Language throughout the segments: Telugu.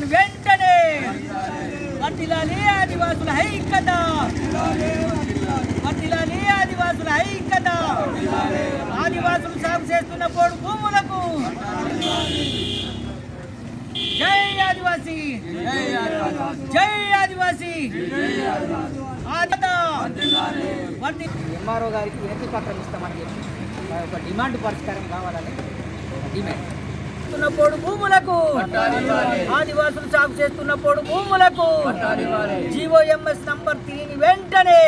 చట్టాలను వెంటనే వర్తిల్లాలి ఆదివాసుల ఐక్యత. వర్తిల్లాలి ఆదివాసుల ఐక్యత. ఆదివాసులు సాగు చేస్తున్న పోడు భూములకు. జై ఆదివాసి. జై ఆదివాసి. ఎంఆర్ఓ గారికి వినతి పత్రం ఇస్తామని చెప్పి. ఒక డిమాండ్ పరిష్కారం కావాలని డిమాండ్. చేస్తున్న పోడు భూములకు. ఆదివాసులు సాగు చేస్తున్న పోడు భూములకు. జీవోఎంఎస్ నంబర్ త్రీని వెంటనే.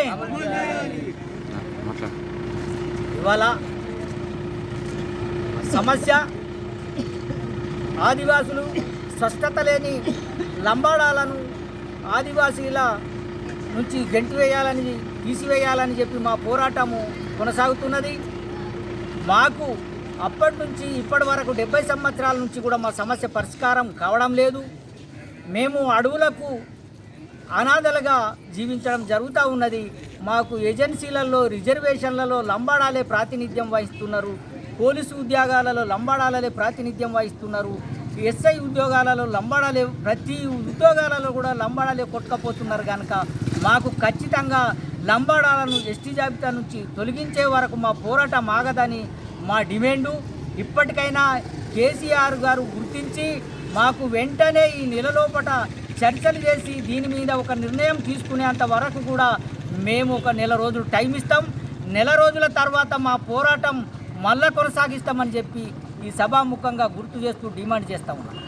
ఇవాళ సమస్య ఆదివాసులు స్పష్టత లేని లంబాడాలను ఆదివాసీల నుంచి గెంటు వేయాలని తీసివేయాలని చెప్పి మా పోరాటము కొనసాగుతున్నది. మాకు అప్పటి నుంచి ఇప్పటి వరకు డెబ్బై సంవత్సరాల నుంచి కూడా మా సమస్య పరిష్కారం కావడం లేదు. మేము అడవులకు అనాథలుగా జీవించడం జరుగుతూ ఉన్నది. మాకు ఏజెన్సీలలో రిజర్వేషన్లలో లంబాడాలే ప్రాతినిధ్యం వహిస్తున్నారు. పోలీసు ఉద్యోగాలలో లంబాడాలలే ప్రాతినిధ్యం వహిస్తున్నారు. ఎస్ఐ ఉద్యోగాలలో లంబాడాలే ప్రతి ఉద్యోగాలలో కూడా లంబాడాలే కొట్టుకపోతున్నారు కనుక మాకు ఖచ్చితంగా లంబాడాలను ఎస్టీ జాబితా నుంచి తొలగించే వరకు మా పోరాటం ఆగదని మా డిమాండు ఇప్పటికైనా కేసీఆర్ గారు గుర్తించి మాకు వెంటనే ఈ నెల లోపట చర్చలు చేసి దీని మీద ఒక నిర్ణయం తీసుకునేంత వరకు కూడా మేము ఒక నెల రోజులు టైం ఇస్తాం. నెల రోజుల తర్వాత మా పోరాటం మళ్ళా కొనసాగిస్తామని చెప్పి ఈ సభాముఖంగా గుర్తు చేస్తూ డిమాండ్ చేస్తా ఉన్నాం.